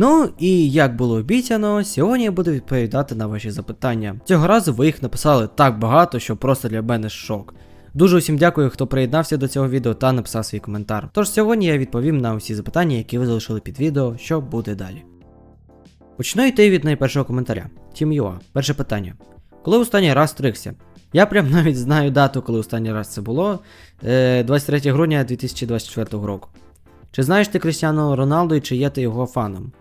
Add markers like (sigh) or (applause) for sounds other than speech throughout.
Ну і як було обіцяно, сьогодні я буду відповідати на ваші запитання. Цього разу ви їх написали так багато, що просто для мене шок. Дуже усім дякую, хто приєднався до цього відео та написав свій коментар. Тож сьогодні я відповім на усі запитання, які ви залишили під відео, що буде далі. Почну йти від найпершого коментаря. Тім Юа. Перше питання. Коли останній раз стригся? Я прям навіть знаю дату, коли останній раз це було. Е, 23 грудня 2024 року. Чи знаєш ти Крістіану Роналду і чи є ти його фаном?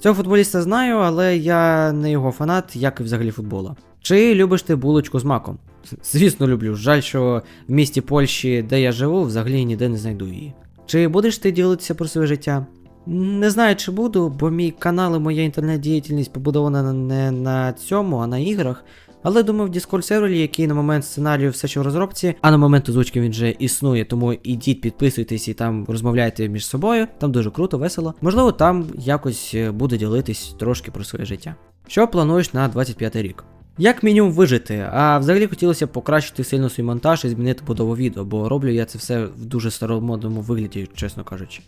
Цього футболіста знаю, але я не його фанат, як і взагалі футбола. Чи любиш ти булочку з маком? Звісно, люблю. Жаль, що в місті Польщі, де я живу, взагалі ніде не знайду її. Чи будеш ти ділитися про своє життя? Не знаю, чи буду, бо мій канал і моя інтернет-діяльність побудована не на цьому, а на іграх. Але думаю, в Discord сервері, який на момент сценарію все ще в розробці, а на момент озвучки він вже існує, тому ідіть, підписуйтесь і там розмовляйте між собою. Там дуже круто, весело. Можливо, там якось е, буду ділитись трошки про своє життя. Що плануєш на 25 рік? Як мінімум вижити, а взагалі хотілося б покращити сильно свій монтаж і змінити будову відео, бо роблю я це все в дуже старомодному вигляді, чесно кажучи.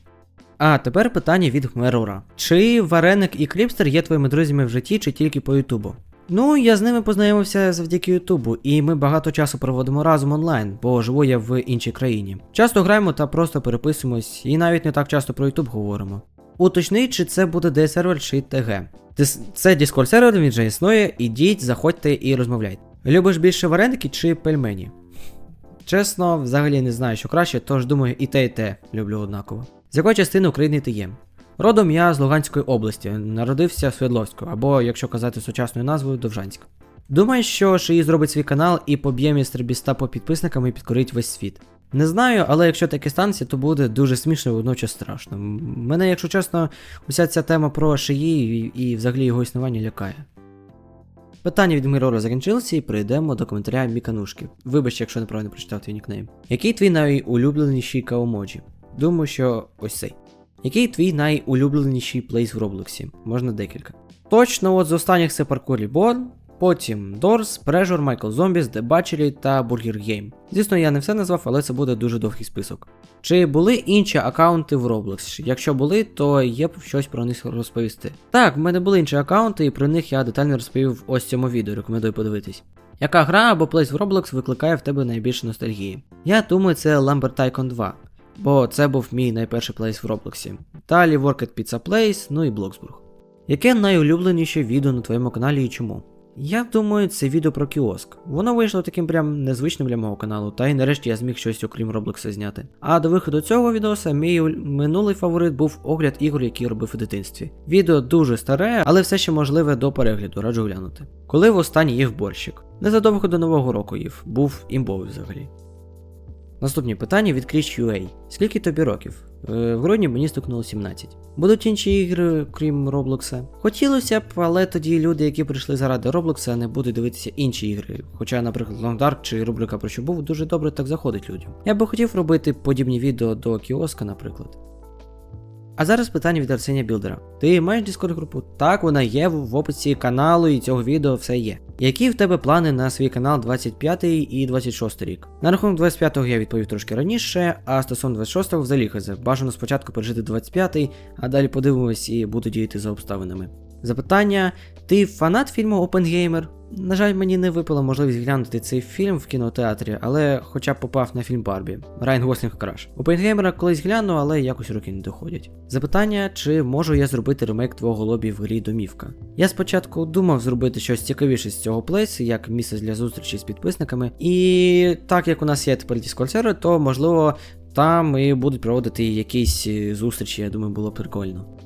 А тепер питання від Хмерора. Чи Вареник і Кліпстер є твоїми друзями в житті, чи тільки по Ютубу? Ну, я з ними познайомився завдяки Ютубу, і ми багато часу проводимо разом онлайн, бо живу я в іншій країні. Часто граємо та просто переписуємось, і навіть не так часто про Ютуб говоримо. Уточни, чи це буде DS сервер чи ТГ. Це Discord сервер, він вже існує, ідіть, заходьте і розмовляйте. Любиш більше вареники чи пельмені? Чесно, взагалі не знаю, що краще, тож думаю, і те, і те люблю однаково. З якої частини України ти є? Родом я з Луганської області, народився в Свердловську, або, якщо казати сучасною назвою, Довжанськ. Думаю, що Шиї зробить свій канал і поб'є містер Біста по підписникам і підкорить весь світ. Не знаю, але якщо таке станеться, то буде дуже смішно і водночас страшно. Мене, якщо чесно, уся ця тема про шиї і, і взагалі його існування лякає. Питання від Мирора закінчилися і перейдемо до коментаря Міканушки. Вибач, якщо неправильно прочитав твій нікнейм. Який твій найулюбленіший каомоджі? Думаю, що ось цей. Який твій найулюбленіший плейс в Роблоксі? Можна декілька. Точно, от з останніх це паркур Reborn, потім Doors, Pressure, Michael Zombies, The Bachelor та Burger Game. Звісно, я не все назвав, але це буде дуже довгий список. Чи були інші аккаунти в Roblox? Якщо були, то є б щось про них розповісти. Так, в мене були інші аккаунти, і про них я детально розповів ось цьому відео, рекомендую подивитись. Яка гра або плейс в Roblox викликає в тебе найбільше ностальгії? Я думаю, це Lambert Tycoon 2, бо це був мій найперший плейс в Роблоксі. Далі Worked Pizza Place, ну і Блоксбург. Яке найулюбленіше відео на твоєму каналі і чому? Я думаю, це відео про кіоск. Воно вийшло таким прям незвичним для мого каналу, та й нарешті я зміг щось окрім Роблокса зняти. А до виходу цього відеоса мій минулий фаворит був огляд ігор, які робив у дитинстві. Відео дуже старе, але все ще можливе до перегляду, раджу глянути. Коли востаннє їв борщик? Незадовго до нового року їв, був імбовий взагалі. Наступні питання від Кріч UA. Скільки тобі років? Е, в грудні мені стукнуло 17. Будуть інші ігри, крім Роблокса? Хотілося б, але тоді люди, які прийшли заради Роблокса, не будуть дивитися інші ігри. Хоча, наприклад, Long Dark чи рубрика про що був дуже добре так заходить людям. Я би хотів робити подібні відео до кіоска, наприклад. А зараз питання від Арсенія Білдера. Ти маєш Discord групу? Так, вона є в описі каналу і цього відео все є. Які в тебе плани на свій канал 25 і 26 рік? На рахунок 25-го я відповів трошки раніше, а стосовно 26-го взагалі хазе. Бажано спочатку пережити 25-й, а далі подивимось і буду діяти за обставинами. Запитання: ти фанат фільму Опенгеймер? На жаль, мені не випала можливість глянути цей фільм в кінотеатрі, але хоча б попав на фільм Барбі. Райан Гослінг краш. Опенгеймера колись гляну, але якось руки не доходять. Запитання, чи можу я зробити ремейк твого лобі в грі Домівка? Я спочатку думав зробити щось цікавіше з цього плейсу, як місце для зустрічі з підписниками. І так як у нас є тепер Discord сервер, то можливо там і будуть проводити якісь е, зустрічі, я думаю, було прикольно.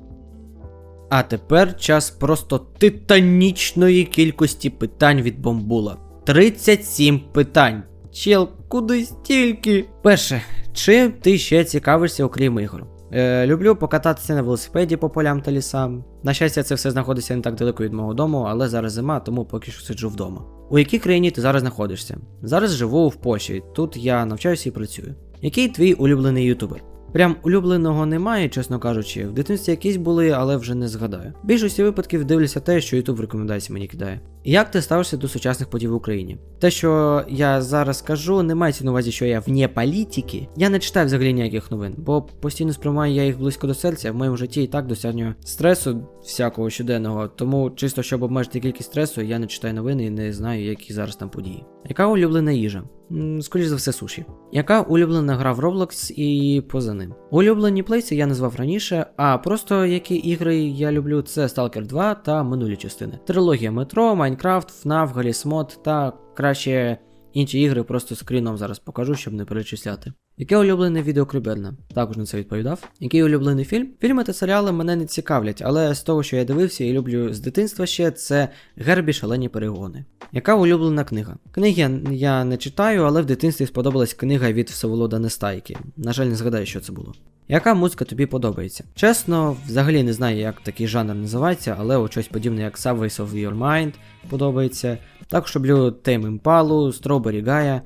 А тепер час просто титанічної кількості питань від бомбула. 37 питань. Чел, куди стільки? Перше, чим ти ще цікавишся, окрім ігор? Е, люблю покататися на велосипеді по полям та лісам. На щастя, це все знаходиться не так далеко від мого дому, але зараз зима, тому поки що сиджу вдома. У якій країні ти зараз знаходишся? Зараз живу в Польщі, тут я навчаюся і працюю. Який твій улюблений ютубер? Прям улюбленого немає, чесно кажучи. В дитинстві якісь були, але вже не згадаю. Більшості випадків дивлюся те, що YouTube в рекомендації мені кидає. Як ти ставишся до сучасних подій в Україні? Те, що я зараз скажу, не мається на увазі, що я вне політики. Я не читаю взагалі ніяких новин, бо постійно сприймаю я їх близько до серця. В моєму житті і так досягнюю стресу всякого щоденного. Тому чисто щоб обмежити кількість стресу, я не читаю новини і не знаю, які зараз там події. Яка улюблена їжа? М, Скоріше за все, суші. Яка улюблена гра в Roblox і поза ним? Улюблені плейси я назвав раніше, а просто які ігри я люблю, це Stalker 2 та минулі частини. Трилогія Метро, Майнкрафт, FNAF, Галісмод та краще інші ігри просто скріном зараз покажу, щоб не перечисляти. Яке улюблене відео Крюберна? Також на це відповідав. Який улюблений фільм? Фільми та серіали мене не цікавлять, але з того, що я дивився і люблю з дитинства ще, це Гербі шалені перегони. Яка улюблена книга? Книги я, не читаю, але в дитинстві сподобалась книга від Всеволода Нестайки. На жаль, не згадаю, що це було. Яка музика тобі подобається? Чесно, взагалі не знаю, як такий жанр називається, але от щось подібне, як Subways of Your Mind подобається. Також люблю Тейм Імпалу, Strawberry Gaia,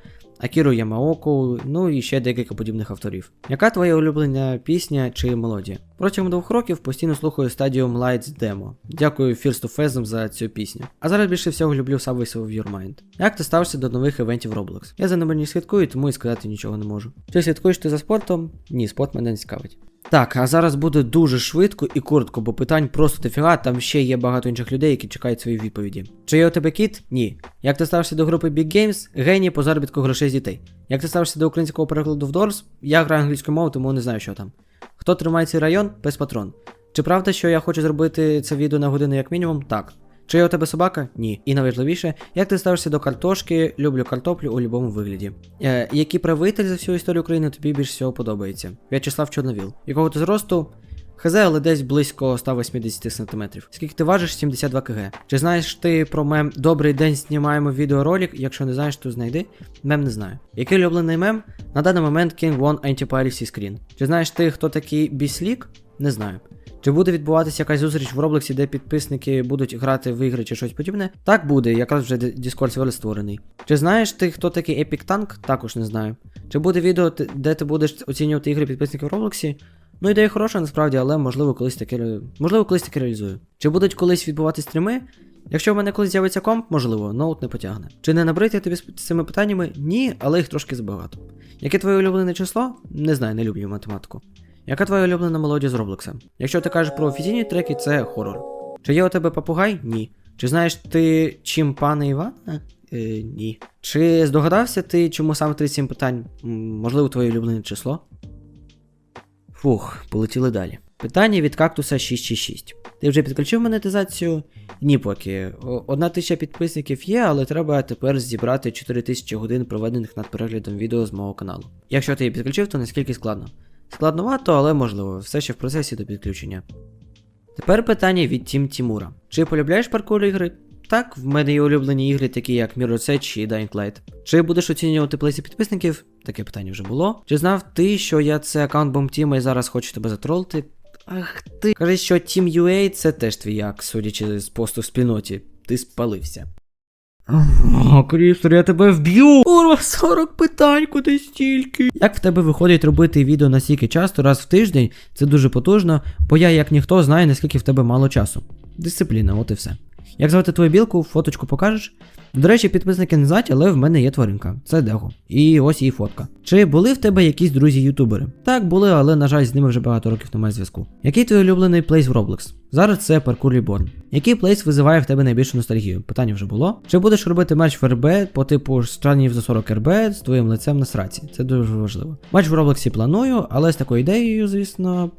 Акіру Ямаоку, ну і ще декілька подібних авторів. Яка твоя улюблена пісня чи мелодія? Протягом двох років постійно слухаю Stadium Lights Demo. Дякую First of Phasm за цю пісню. А зараз більше всього люблю Subways of Your Mind. Як ти ставишся до нових івентів Roblox? Я за ними не слідкую, тому і сказати нічого не можу. Чи слідкуєш ти за спортом? Ні, спорт мене не цікавить. Так, а зараз буде дуже швидко і коротко, бо питань просто дофіга, там ще є багато інших людей, які чекають свої відповіді. Чи є у тебе кіт? Ні. Як ти ставишся до групи Big Games? Геній по заробітку грошей з дітей. Як ти ставишся до українського перекладу в Doors? Я граю англійською мовою, тому не знаю, що там. Хто тримає цей район? Без патрон. Чи правда, що я хочу зробити це відео на годину як мінімум? Так. Чи є у тебе собака? Ні. І найважливіше, як ти ставишся до картошки, люблю картоплю у будь-якому вигляді. Е, який правитель за всю історію України тобі більш всього подобається? В'ячеслав Чорновіл. Якого ти зросту? ХЗ, але десь близько 180 см. Скільки ти важиш? 72 кг. Чи знаєш ти про мем Добрий день знімаємо відеоролик? Якщо не знаєш, то знайди. Мем не знаю. Який улюблений мем? На даний момент King One Anti-Piracy Screen. Чи знаєш ти, хто такий Біслік? Не знаю. Чи буде відбуватися якась зустріч в Роблоксі, де підписники будуть грати в ігри чи щось подібне? Так буде, якраз вже Discord сервер створений. Чи знаєш ти, хто такий Epic Tank? Також не знаю. Чи буде відео, де ти будеш оцінювати ігри підписників в Роблоксі? Ну, ідея хороша насправді, але можливо колись таке можливо колись таке реалізую. Чи будуть колись відбувати стріми? Якщо в мене колись з'явиться комп, можливо, ноут не потягне. Чи не набрити тобі з цими питаннями? Ні, але їх трошки забагато. Яке твоє улюблене число? Не знаю, не люблю математику. Яка твоя улюблена мелодія з Роблокса? Якщо ти кажеш про офіційні треки, це хорор. Чи є у тебе папугай? Ні. Чи знаєш ти чим пане Івана? Е, ні. Чи здогадався ти, чому саме 37 питань? Можливо, твоє улюблене число? Фух, полетіли далі. Питання від кактуса 666. Ти вже підключив монетизацію? Ні, поки. Одна тисяча підписників є, але треба тепер зібрати 4000 годин проведених над переглядом відео з мого каналу. Якщо ти її підключив, то наскільки складно? Складновато, але можливо, все ще в процесі до підключення. Тепер питання від Тім Тімура. Чи полюбляєш паркур ігри? Так, в мене є улюблені ігри, такі як Mirror's Edge і Dying Light. Чи будеш оцінювати плейси підписників? Таке питання вже було. Чи знав ти, що я це аккаунт Бомтіма і зараз хочу тебе затролити? Ах ти. Кажи, що Team UA це теж твій як, судячи з посту в спільноті. Ти спалився. О, Крістер, я тебе вб'ю! Курва, 40 питань, куди стільки. Як в тебе виходить робити відео настільки часто, раз в тиждень, це дуже потужно, бо я, як ніхто, знаю, наскільки в тебе мало часу. Дисципліна, от і все. Як звати твою білку, фоточку покажеш? До речі, підписники не знають, але в мене є тваринка. Це Дего. І ось її фотка. Чи були в тебе якісь друзі-ютубери? Так, були, але на жаль, з ними вже багато років немає зв'язку. Який твій улюблений плейс в Roblox? Зараз це паркур Reborn. Який плейс визиває в тебе найбільшу ностальгію? Питання вже було. Чи будеш робити матч в РБ по типу странів за 40 РБ з твоїм лицем на сраці? Це дуже важливо. Матч в Роблоксі планую, але з такою ідеєю, звісно.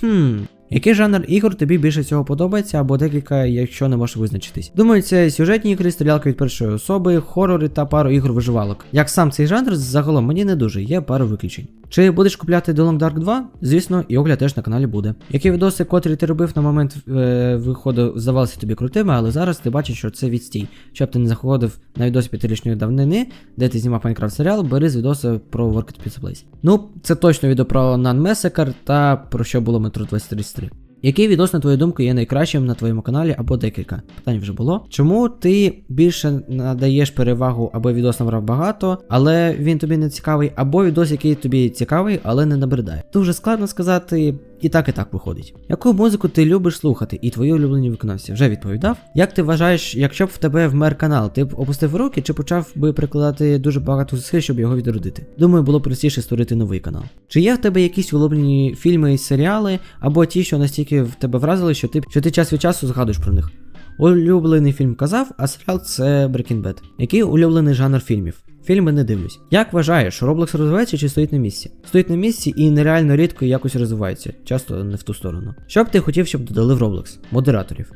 Хм. Який жанр ігор тобі більше всього подобається, або декілька, якщо не можеш визначитись? Думаю, це сюжетні ігри, стрілялки від першої особи, хорори та пару ігор виживалок. Як сам цей жанр, загалом мені не дуже, є пару виключень. Чи будеш купляти The Long Dark 2? Звісно, і огляд теж на каналі буде. Які відоси, котрі ти робив на момент е, виходу, здавалися тобі крутими, але зараз ти бачиш, що це відстій. Щоб ти не заходив на відос п'ятирічної давнини, де ти знімав Minecraft серіал, бери з відоси про Work at Pizza Place. Ну, це точно відео про Nan Massacre та про що було метро 2033. Який відос, на твою думку, є найкращим на твоєму каналі або декілька? Питань вже було. Чому ти більше надаєш перевагу або відос набрав багато, але він тобі не цікавий, або відос, який тобі цікавий, але не набридає? Дуже складно сказати, і так і так виходить. Яку музику ти любиш слухати і твої улюблені виконавці? Вже відповідав? Як ти вважаєш, якщо б в тебе вмер канал, ти б опустив руки чи почав би прикладати дуже багато зусиль, щоб його відродити? Думаю, було простіше створити новий канал. Чи є в тебе якісь улюблені фільми і серіали, або ті, що настільки в тебе вразили, що ти що ти час від часу згадуєш про них? Улюблений фільм казав, а серіал це Breaking Bad. Який улюблений жанр фільмів? Фільми не дивлюсь. Як вважаєш, Roblox розвивається чи стоїть на місці? Стоїть на місці і нереально рідко якось розвивається, часто не в ту сторону. Що б ти хотів, щоб додали в Roblox? Модераторів.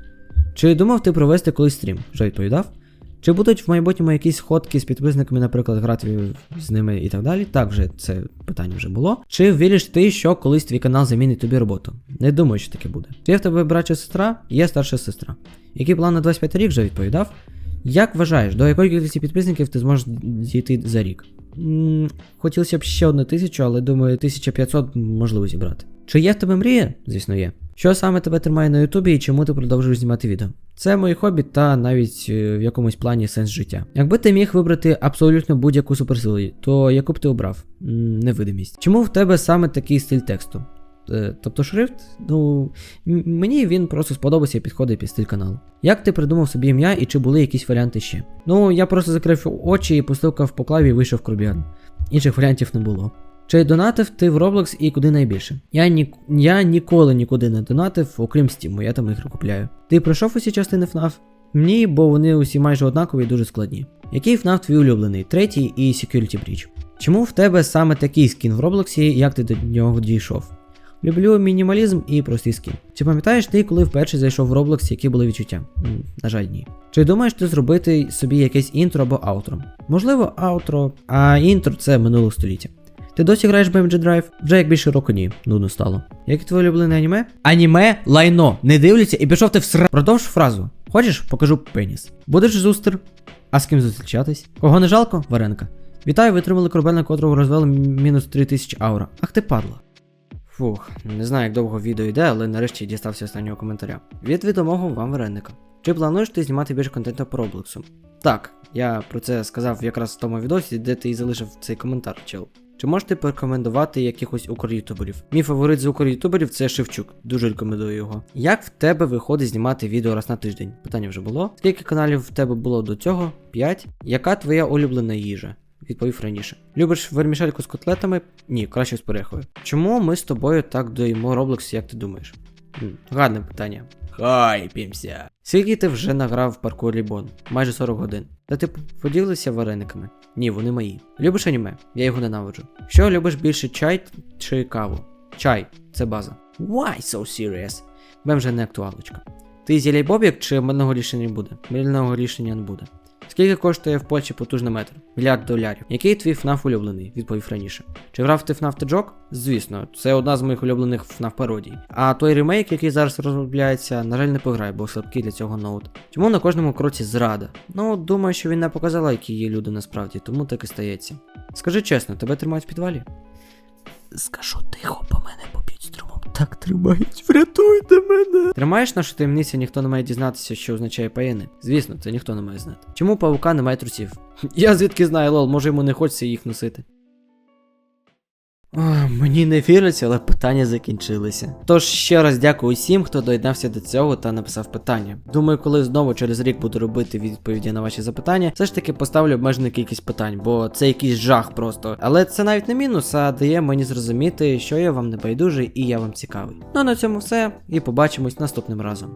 Чи думав ти провести колись стрім? Вже відповідав? Чи будуть в майбутньому якісь ходки з підписниками, наприклад, грати з ними і так далі? Так, вже це питання вже було. Чи віриш ти, що колись твій канал замінить тобі роботу? Не думаю, що таке буде. Чи є в тебе брат чи сестра? Є старша сестра. Який план на 25 рік вже відповідав? Як вважаєш, до якої кількості підписників ти зможеш дійти за рік? Хотілося б ще одну тисячу, але думаю, 1500 можливо зібрати. Чи є в тебе мрія? Звісно, є. Що саме тебе тримає на Ютубі і чому ти продовжуєш знімати відео? Це мої хобі та навіть е, в якомусь плані сенс життя. Якби ти міг вибрати абсолютно будь-яку суперсилу, то яку б ти обрав? Невидимість. Чому в тебе саме такий стиль тексту? Е, Тобто шрифт, ну мені він просто сподобався і підходить під стиль каналу. Як ти придумав собі ім'я і чи були якісь варіанти ще? Ну, я просто закрив очі і пустив в поклаві і вийшов Крубіан. Інших варіантів не було. Чи донатив ти в Roblox і куди найбільше? Я, ні, я ніколи нікуди не донатив, окрім Steam, я там ігри купляю. Ти пройшов усі частини FNAF? Ні, бо вони усі майже однакові і дуже складні. Який FNAF твій улюблений? Третій і Security Breach. Чому в тебе саме такий скін в Роблоксі, як ти до нього дійшов? Люблю мінімалізм і простий скін. Чи пам'ятаєш ти, коли вперше зайшов в Roblox, які були відчуття? На жаль, ні. Чи думаєш ти зробити собі якесь інтро або аутро? Можливо, аутро, а інтро це минулого століття. Ти досі граєш BMG Drive? Вже як більше року ні, нудно стало. Яке твоє улюблене аніме? Аніме лайно. Не дивляться і пішов ти в сра. Продовж фразу. Хочеш, покажу пеніс. Будеш зустр? А з ким зустрічатись? Кого не жалко? Варенка. Вітаю, витримали корабель, котрого розвели мінус 3000 аура. Ах ти падла. Фух, не знаю, як довго відео йде, але нарешті дістався останнього коментаря. Від відомого вам вареника. Чи плануєш ти знімати більше контенту по Роблоксу? Так, я про це сказав якраз в тому відосі, де ти і залишив цей коментар, чел. Чи можете порекомендувати якихось укр-ютуберів? Мій фаворит з укр-ютуберів це Шевчук. Дуже рекомендую його. Як в тебе виходить знімати відео раз на тиждень? Питання вже було. Скільки каналів в тебе було до цього? 5. Яка твоя улюблена їжа? Відповів раніше. Любиш вермішельку з котлетами? Ні, краще з перехою. Чому ми з тобою так доїмо Roblox, як ти думаєш? Гарне питання. Хайпімся. Скільки ти вже награв в паркур Лібон? Майже 40 годин. Та ти поділився варениками? Ні, вони мої. Любиш аніме? Я його ненавиджу. Що любиш більше чай чи каву? Чай, це база. Why so serious? Бем вже не актуалочка. Ти зілей бобік чи мирного рішення не буде? Мильного рішення не буде. Скільки коштує в Польщі потужний метр? Мільярд долярів. Який твій ФНАФ улюблений? Відповів раніше. Чи грав ти ФНАФ Джок? Звісно, це одна з моїх улюблених ФНАФ пародій. А той ремейк, який зараз розробляється, на жаль, не пограє, бо слабкий для цього ноут. Чому на кожному кроці зрада? Ну, думаю, що він не показала, які є люди насправді, тому так і стається. Скажи чесно, тебе тримають в підвалі? Скажу тихо, бо мене. Так тримають, врятуйте мене. Тримаєш нашу таємницю, ніхто не має дізнатися, що означає паїни. Звісно, це ніхто не має знати. Чому павука немає трусів? (laughs) Я звідки знаю, лол, може йому не хочеться їх носити. Мені не віриться, але питання закінчилися. Тож ще раз дякую усім, хто доєднався до цього та написав питання. Думаю, коли знову через рік буду робити відповіді на ваші запитання, все ж таки поставлю обмежену кількість питань, бо це якийсь жах просто. Але це навіть не мінус, а дає мені зрозуміти, що я вам не байдужий і я вам цікавий. Ну а на цьому все, і побачимось наступним разом.